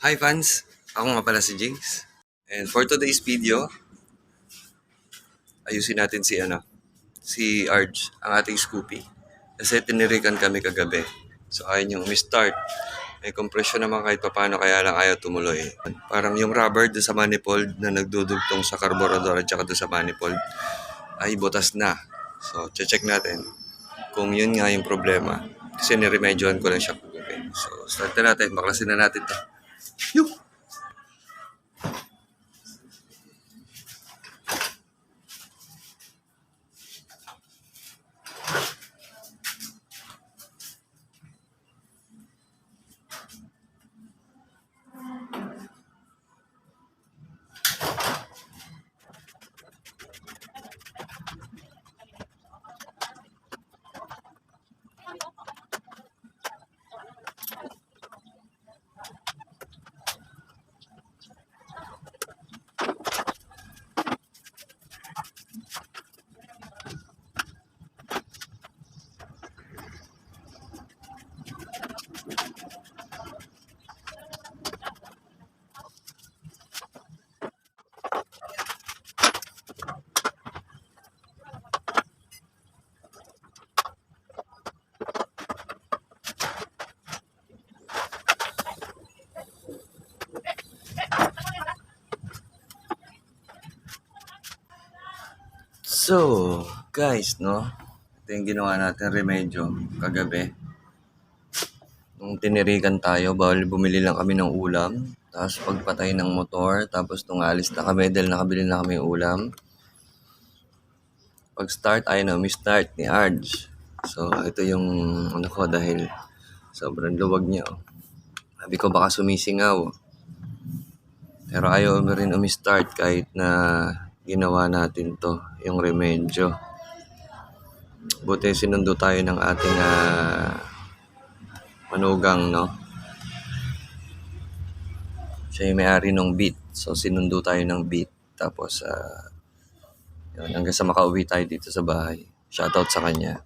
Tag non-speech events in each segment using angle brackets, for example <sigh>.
Hi fans! Ako nga pala si Jinx. And for today's video, ayusin natin si ano, si Arj, ang ating Scoopy. Kasi tinirikan kami kagabi. So ayaw niyang start May compression naman kahit paano kaya lang ayaw tumuloy. Parang yung rubber doon sa manifold na nagdudugtong sa carburetor at saka doon sa manifold ay butas na. So check natin kung yun nga yung problema. Kasi niremedyohan ko lang siya kagabi. So start na natin. Baklasin na natin to. 哟 So, guys, no? Ito yung ginawa natin remedyo kagabi. Nung tinirikan tayo, bawal bumili lang kami ng ulam. Tapos pagpatay ng motor, tapos nung alis na kami dahil nakabili na kami ulam. Pag start, ayun na, start ni Arj. So, ito yung ano ko dahil sobrang luwag niya. Oh. Sabi ko baka sumisingaw. Pero ayaw rin umi-start kahit na ginawa natin to, yung remedyo. Buti sinundo tayo ng ating ah, manugang, no? Siya yung may-ari ng beat. So, sinundo tayo ng beat. Tapos, ah, yun, hanggang sa makauwi tayo dito sa bahay. Shoutout sa kanya.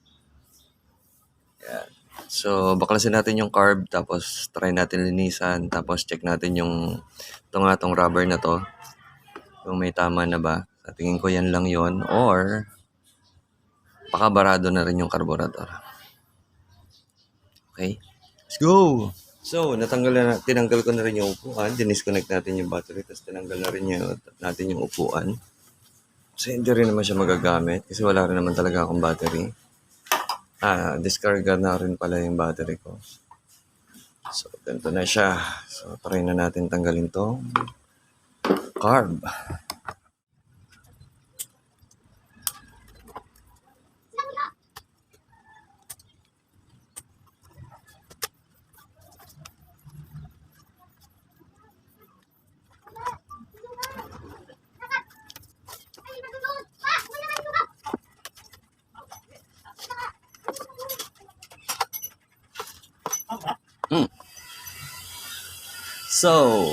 Yan. So, baklasin natin yung carb, tapos try natin linisan, tapos check natin yung ito nga rubber na to. Kung may tama na ba. Sa tingin ko yan lang yon Or, baka barado na rin yung carburetor. Okay? Let's go! So, natanggal na, tinanggal ko na rin yung upuan. Dinisconnect natin yung battery, tapos tinanggal na rin yung, natin yung upuan. So, hindi rin naman siya magagamit kasi wala rin naman talaga akong battery. Ah, discarga na rin pala yung battery ko. So, ganito na siya. So, try na natin tanggalin to. Carb. So,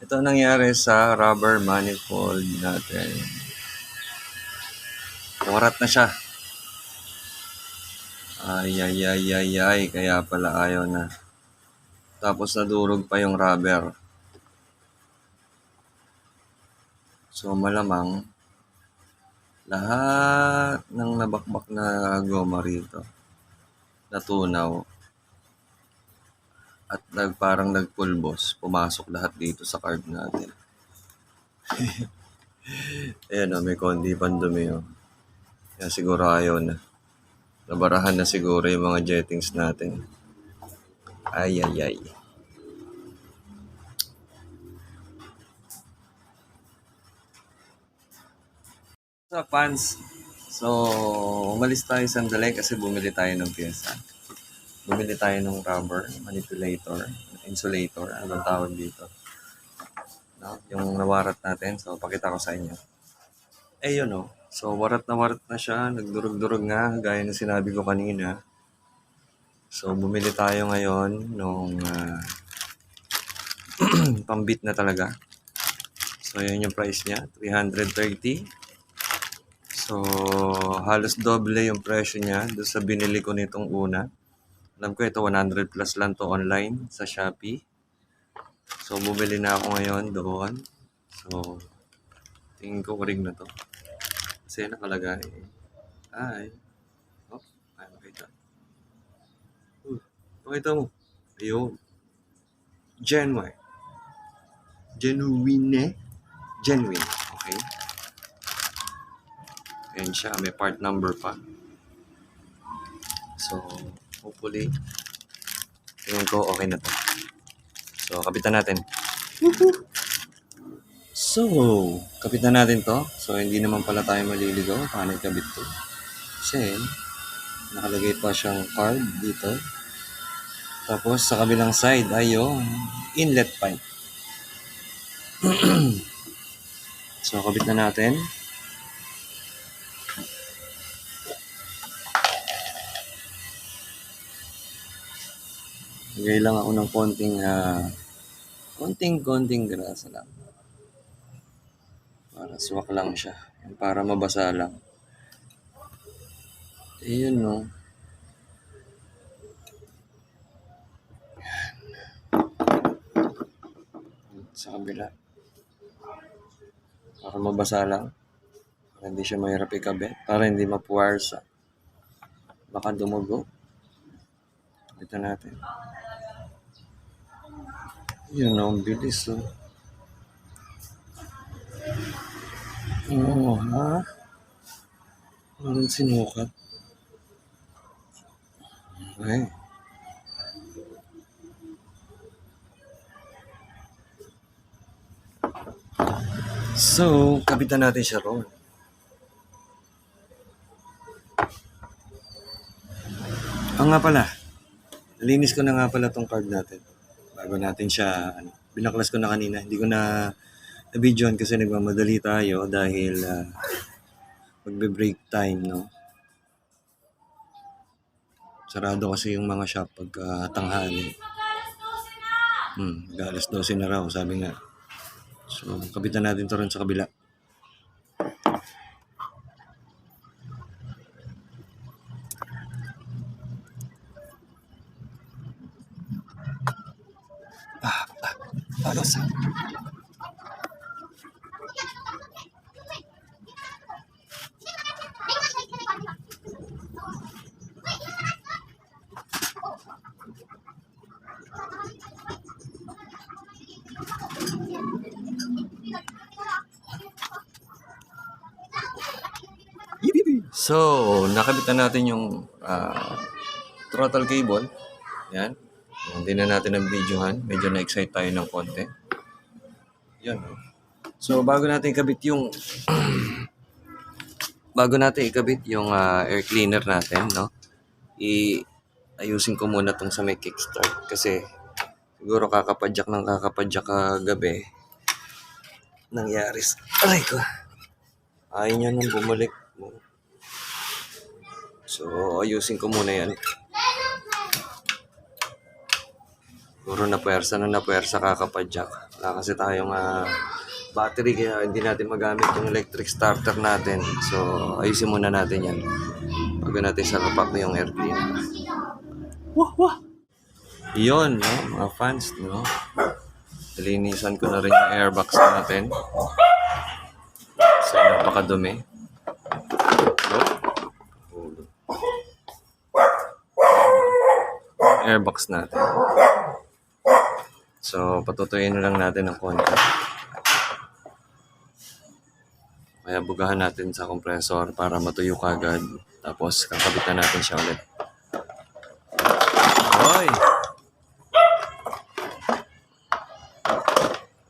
ito ang nangyari sa rubber manifold natin. Warat na siya. Ay, ay, ay, ay, ay. Kaya pala ayaw na. Tapos nadurog pa yung rubber. So, malamang lahat ng nabakbak na goma rito natunaw at nag, parang nagpulbos, pumasok lahat dito sa card natin. <laughs> Ayan o, may konti pang dumi o. Kaya siguro ayaw na. Nabarahan na siguro yung mga jettings natin. Ay, ay, ay. Sa fans, so umalis tayo sandali kasi bumili tayo ng pyesa bumili tayo ng rubber manipulator, insulator, ano tawag dito. No? Yung nawarat natin, so pakita ko sa inyo. Eh yun oh. So warat na warat na siya, nagdurog-durog nga, gaya ng sinabi ko kanina. So bumili tayo ngayon nung uh, <clears throat> pambit na talaga. So yun yung price niya, 330. So halos doble yung presyo niya doon sa binili ko nitong una. Alam ko ito 100 plus lang to online sa Shopee. So, bumili na ako ngayon doon. So, tingin ko ring na to. Kasi nakalagay. Ay. Oh, ay, makita. Uh, makita mo. Ayun. Genuine. Genuine. Genuine. Okay. Ayan siya. May part number pa. So, hopefully, tingin ko okay na to. So, kapitan natin. So, kapitan natin to. So, hindi naman pala tayo maliligaw. Paano ikabit to? Kasi, nakalagay pa siyang card dito. Tapos, sa kabilang side ay yung inlet pipe. <clears throat> so, kabit na natin. Lagay lang ako ng konting, ah, konting-konting grasa lang. Para swak lang siya. Para mabasa lang. Ayun, no. Sa kabila. Para mabasa lang. Para hindi siya mahirap ikabit. Para hindi mapuwarsa. Baka dumugo. Ito natin. Yun, no. Ang bilis, oh. Oo, ha? Parang sinukat. Okay. So, kapitan natin siya roon. Ang nga pala, nalinis ko na nga pala tong card natin. Bago natin siya, ano, binaklas ko na kanina. Hindi ko na na-videoan kasi nagmamadali tayo dahil ah, magbe-break time, no? Sarado kasi yung mga shop pag ah, tanghali. Hmm, galas 12 na raw, sabi nga. So, kapitan natin to rin sa kabila. Palos. So, nakabitan natin yung ah, throttle cable. Yan. Hindi na natin ang videohan. Medyo na-excite tayo ng konti. Yan. oh. So, bago natin ikabit yung <clears throat> bago natin ikabit yung ah, air cleaner natin, no? I ayusin ko muna tong sa may kickstart kasi siguro kakapadyak ng kakapadyak kagabi nangyari aray ko ayaw niya nang bumalik so ayusin ko muna yan siguro na puwersa na na puwersa kakapadyak wala kasi tayong ah, battery kaya hindi natin magamit yung electric starter natin so ayusin muna natin yan bago natin sa kapak yung air cleaner Wah, wah. Yun, no? Mga fans, no? Nilinisan ko na rin yung airbox natin. Kasi napakadumi. Airbox natin. So, patutuyin na lang natin ng konti. Kaya bugahan natin sa compressor para matuyo kagad. Tapos, kakabitan natin siya ulit. Hoy!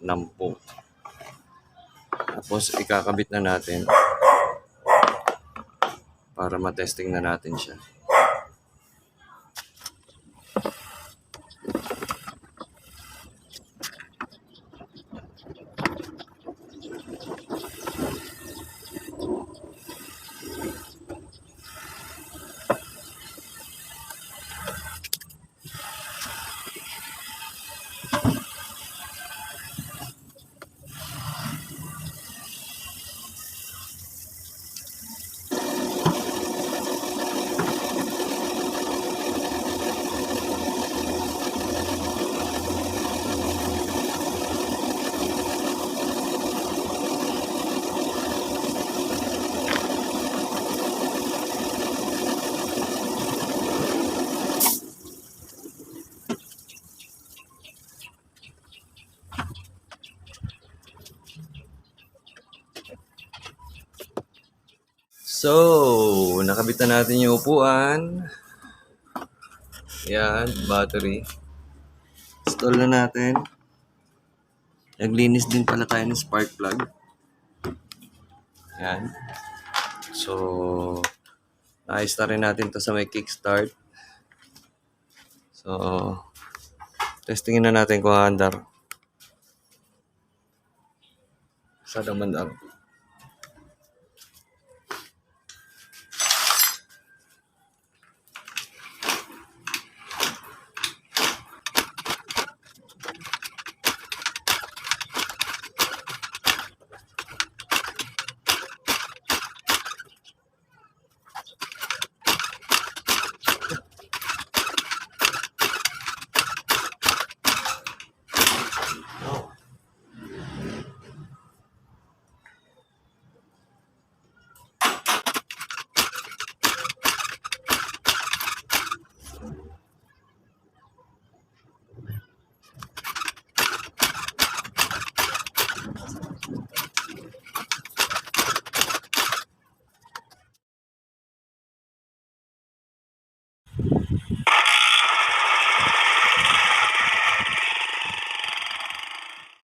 Nampo. Tapos ikakabit na natin para matesting na natin siya. So, nakabit na natin yung upuan. Yan, battery. Install na natin. Naglinis din pala tayo ng spark plug. Yan. So, ayos na rin natin to sa may kickstart. So, testingin na natin kung handar. Sa damandar.